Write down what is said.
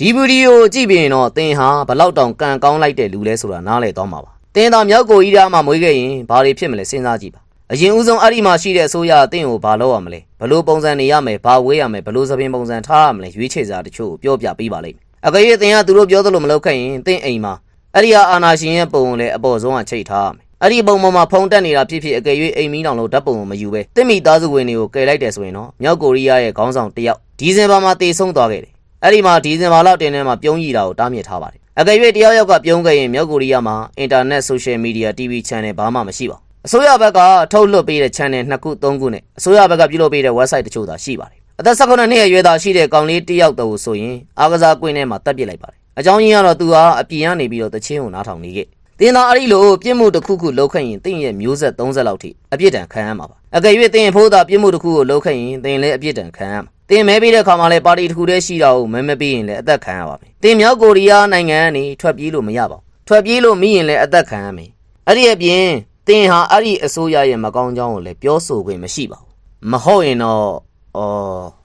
ဒီဗီဒီယိုကြည့်ပြီးရင်တော့သင်ဟာဘလောက်တောင်ကံကောင်းလိုက်တဲ့လူလဲဆိုတာနားလည်သွားမှာပါသင်သာမြောက်ကိုကြီးသားမှာမွေးခဲ့ရင်ဘာတွေဖြစ်မလဲစဉ်းစားကြည့်ပါအရင်ဦးဆုံးအဲ့ဒီမှာရှိတဲ့အစိုးရအသင်ကိုဘာလုပ်ရမလဲဘလို့ပုံစံနေရမယ်ဘာဝေးရမယ်ဘလို့သပင်ပုံစံထားရမလဲရွေးချယ်စရာတချို့ကိုပြောပြပေးပါလိမ့်မယ်အကယ်၍သင်ကသူတို့ပြောသလိုမလုပ်ခဲ့ရင်သင်အိမ်မှာအဲ့ဒီဟာအာနာရှင်ရဲ့ပုံကိုလည်းအပေါ်ဆုံးကချိတ်ထားရမယ်အဲ့ဒီပုံပေါ်မှာဖုံတက်နေတာဖြစ်ဖြစ်အကယ်၍အိမ်မီးတောင်လို့ဓာတ်ပုံကိုမယူပဲတင့်မိသားစုဝင်တွေကိုကယ်လိုက်တယ်ဆိုရင်တော့မြောက်ကိုရီးယားရဲ့ခေါင်းဆောင်တစ်ယောက်ဒီဇင်ဘာမှာတေဆုံးသွားခဲ့တယ် အဲ့ဒီမှာဒီဇင်ဘာလတင်ထဲမှာပြုံးရည်တာကိုတားမြစ်ထားပါတယ်။အကယ်၍တယောက်ယောက်ကပြုံးခဲ့ရင်မြောက်ကိုရီးယားမှာ Internet Social Media TV Channel ဘာမှမရှိပါဘူး။အစိုးရဘက်ကထုတ်လွှတ်ပေးတဲ့ channel နှစ်ခုသုံးခုနဲ့အစိုးရဘက်ကပြုလုပ်ပေးတဲ့ website တချို့သာရှိပါတယ်။အသက်18နှစ်ရဲ့ရွယ်သားရှိတဲ့ကောင်လေးတစ်ယောက်တည်းဆိုရင်အားကစားကွင်းထဲမှာတက်ပစ်လိုက်ပါတယ်။အကြောင်းရင်းကတော့သူဟာအပြင်ကနေပြီးတော့တချင်းကိုနားထောင်နေခဲ့။တင်သာအဲ့ဒီလိုပြစ်မှုတစ်ခုခုလုပ်ခဲ့ရင်တင်ရဲ့မျိုးဆက်30လောက်ထိအပြစ်ဒဏ်ခံရမှာပါ။အကယ်၍တင်ရဲ့ဖိုးသားပြစ်မှုတစ်ခုကိုလုပ်ခဲ့ရင်တင်လည်းအပြစ်ဒဏ်ခံရမှာ။ တင်မဲပေးတဲ့ခါမှာလည်းပါတီတစ်ခုတည်းရှိတာကိုမဲမပေးရင်လည်းအသက်ခံရပါမယ်။တင်မြောက်ကိုရီးယားနိုင်ငံကနေထွက်ပြေးလို့မရပါဘူး။ထွက်ပြေးလို့မိရင်လည်းအသက်ခံရမယ်။အဲ့ဒီအပြင်တင်ဟာအဲ့ဒီအစိုးရရဲ့မကောင်းကြောင်းကိုလည်းပြောဆိုခွင့်မရှိပါဘူး။မဟုတ်ရင်တော့အော်